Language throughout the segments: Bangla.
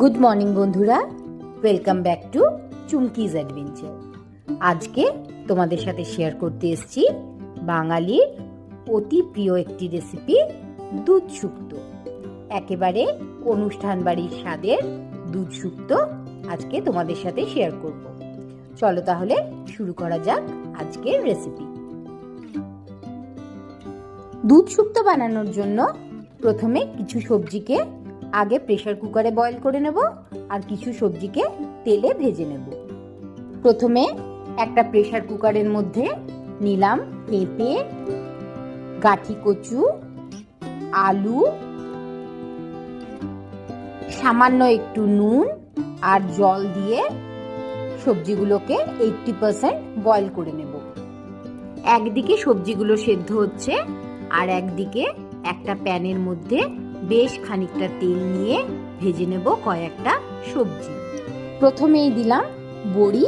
গুড মর্নিং বন্ধুরা। Welcome back to Chumki's adventure আজকে তোমাদের সাথে শেয়ার করতে এসেছি বাঙালির অতি প্রিয় একটি রেসিপি দুধ শুক্তো একেবারে অনুষ্ঠান বাড়ির স্বাদের দুধ শুক্তো আজকে তোমাদের সাথে শেয়ার করব। চলো তাহলে শুরু করা যাক আজকের রেসিপি দুধ শুক্তো বানানোর জন্য প্রথমে কিছু সবজিকে আগে প্রেশার কুকারে বয়েল করে নেব আর কিছু সবজিকে তেলে ভেজে নেব। প্রথমে একটা প্রেশার কুকারের মধ্যে নিলাম পেঁপে, গাঠি কচু, আলু, সামান্য একটু নুন আর জল দিয়ে সবজিগুলোকে এইটটি পার্সেন্ট বয়েল করে নেব। একদিকে সবজিগুলো সেদ্ধ হচ্ছে আর একদিকে একটা প্যানের মধ্যে বেশ খানিকটা তেল নিয়ে ভেজে নেব কয়েকটা সবজি। প্রথমেই দিলাম বড়ি।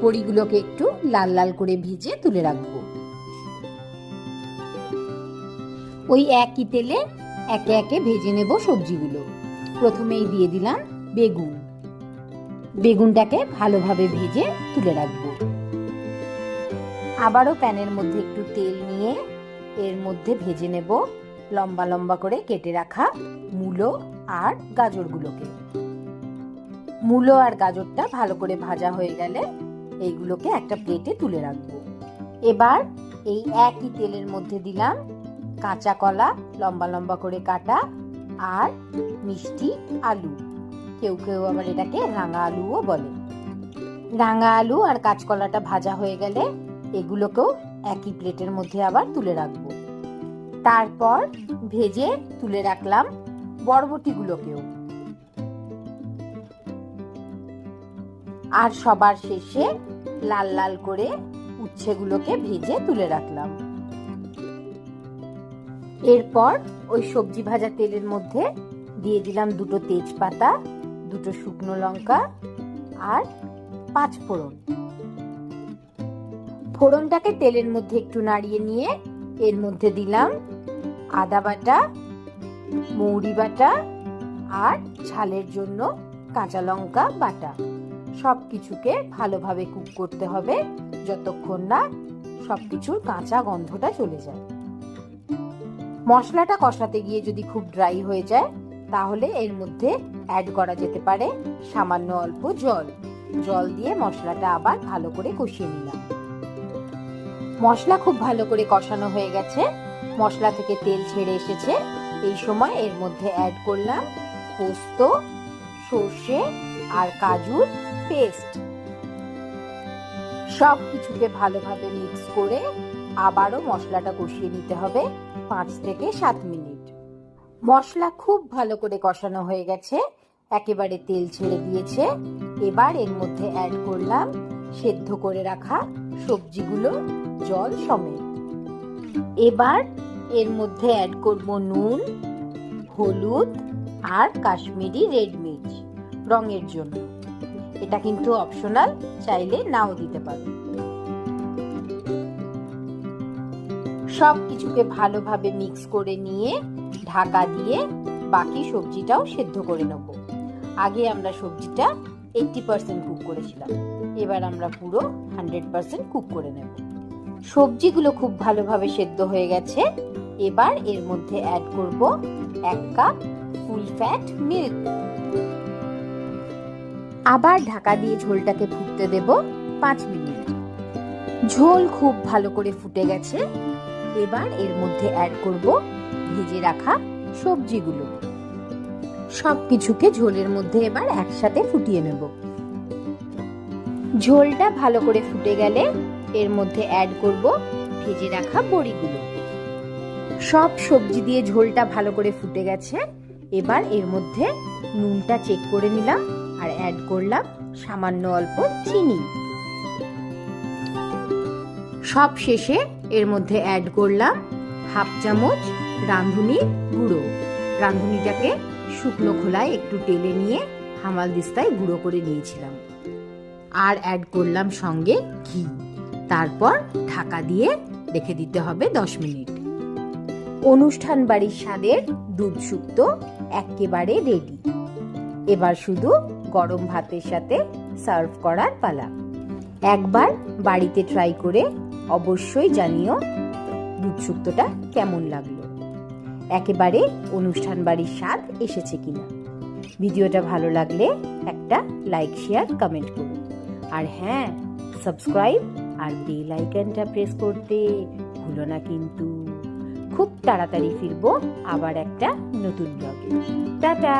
বড়িগুলোকে একটু লাল লাল করে ভেজে তুলে রাখব। ওই একই তেলে একে একে ভেজে নেব সবজিগুলো। প্রথমেই দিয়ে দিলাম বেগুন। বেগুনটাকে ভালোভাবে ভেজে তুলে রাখব। আবারও প্যানের মধ্যে একটু তেল নিয়ে এর মধ্যে ভেজে নেব লম্বা লম্বা করে কেটে রাখা মূলো আর গাজরগুলোকে। মূলো আর গাজরটা ভালো করে ভাজা হয়ে গেলে এইগুলোকে একটা প্লেটে তুলে রাখব। এবার এই একই তেলের মধ্যে দিলাম কাঁচা কলা, লম্বা লম্বা করে কাটা আর মিষ্টি আলু। কেউ কেউ আবার এটাকে রাঙা আলুও বলে। রাঙা আলু আর কাঁচকলাটা ভাজা হয়ে গেলে এগুলোকেও একই প্লেটের মধ্যে আবার তুলে রাখব। তারপর ভেজে তুলে রাখলাম বরবটিগুলোকেও। আর সবার শেষে লাল লাল করে উচ্ছেগুলোকে ভেজে তুলে রাখলাম। এরপর ওই সবজি ভাজা তেলের মধ্যে দিয়ে দিলাম দুটো তেজপাতা, দুটো শুকনো লঙ্কা আর পাঁচ ফোড়ন ফোড়নটাকে তেলের মধ্যে একটু নাড়িয়ে নিয়ে এর মধ্যে দিলাম আদা বাটা, মৌরি বাটা আর ঝালের জন্য কাঁচা লঙ্কা বাটা। সব কিছুকে ভালোভাবে কুক করতে হবে যতক্ষণ না সব কিছুর কাঁচা গন্ধটা চলে যায়। মশলাটা কষাতে গিয়ে যদি খুব ড্রাই হয়ে যায়, তাহলে এর মধ্যে অ্যাড করা যেতে পারে সামান্য অল্প জল। জল দিয়ে মশলাটা আবার ভালো করে কষিয়ে নিলাম। মশলা খুব ভালো করে কষানো হয়ে গেছে। মশলা থেকে তেল ছেড়ে এসেছে। এই সময় এর মধ্যে অ্যাড করলাম পোস্ত, সর্ষে আর কাজুর পেস্ট সব কিছুকে ভালোভাবে মিক্স করে আবারও মশলাটা কষিয়ে নিতে হবে পাঁচ থেকে সাত মিনিট। মশলা খুব ভালো করে কষানো হয়ে গেছে। একেবারে তেল ছেড়ে দিয়েছে। এবার এর মধ্যে অ্যাড করলাম সেদ্ধ করে রাখা সবজিগুলো জল সমেত। এবার এর মধ্যে অ্যাড করব নুন, হলুদ আর কাশ্মীরি রেড মির্চ রঙের জন্য। এটা কিন্তু অপশনাল চাইলে নাও দিতে পারো। সব কিছুকে ভালোভাবে মিক্স করে নিয়ে ঢাকা দিয়ে বাকি সবজিটাও সেদ্ধ করে নেব। আগে আমরা সবজিটা এইটটি পার্সেন্ট কুক করেছিলাম। এবার আমরা পুরো হান্ড্রেড পার্সেন্ট কুক করে নেব। সবজিগুলো খুব ভালোভাবে সেদ্ধ হয়ে গেছে। এবার এর মধ্যে অ্যাড করব এক কাপ ফুল ফ্যাট মিল্ক আবার ঢাকা দিয়ে ঝোলটাকে ফুটতে দেব পাঁচ মিনিট। ঝোল খুব ভালো করে ফুটে গেছে। এবার এর মধ্যে অ্যাড করব ভেজে রাখা সবজিগুলো। সব কিছুকে ঝোলের মধ্যে এবার একসাথে ফুটিয়ে নেব। ঝোলটা ভালো করে ফুটে গেলে এর মধ্যে অ্যাড করব ভেজে রাখা বড়িগুলো। সব সবজি দিয়ে ঝোলটা ভালো করে ফুটে গেছে। এবার এর মধ্যে নুনটা চেক করে নিলাম আর অ্যাড করলাম সামান্য অল্প চিনি। সব শেষে এর মধ্যে অ্যাড করলাম হাফ চামচ রাঁধুনি গুঁড়ো। রাঁধুনিটাকে শুকনো খোলায় একটু টেলে নিয়ে হামাল দিস্তায় গুঁড়ো করে নিয়েছিলাম। আর অ্যাড করলাম সঙ্গে ঘি। তারপর ঢাকা দিয়ে রেখে দিতে হবে দশ মিনিট। অনুষ্ঠান বাড়ির স্বাদের দুধ একেবারে রেডি এবার শুধু গরম ভাতের সাথে সার্ভ করার পালা। একবার বাড়িতে ট্রাই করে অবশ্যই জানিও দুধ শুক্তোটা কেমন লাগল। একেবারে অনুষ্ঠান বাড়ির স্বাদ এসেছে কিনা। ভিডিওটা ভালো লাগলে একটা লাইক শেয়ার কমেন্ট করুন। আর হ্যাঁ সাবস্ক্রাইব আর বেল আইকনটা প্রেস করতে ভুলো না কিন্তু। খুব তাড়াতাড়ি ফিরবো আবার একটা নতুন ব্লগে টাটা!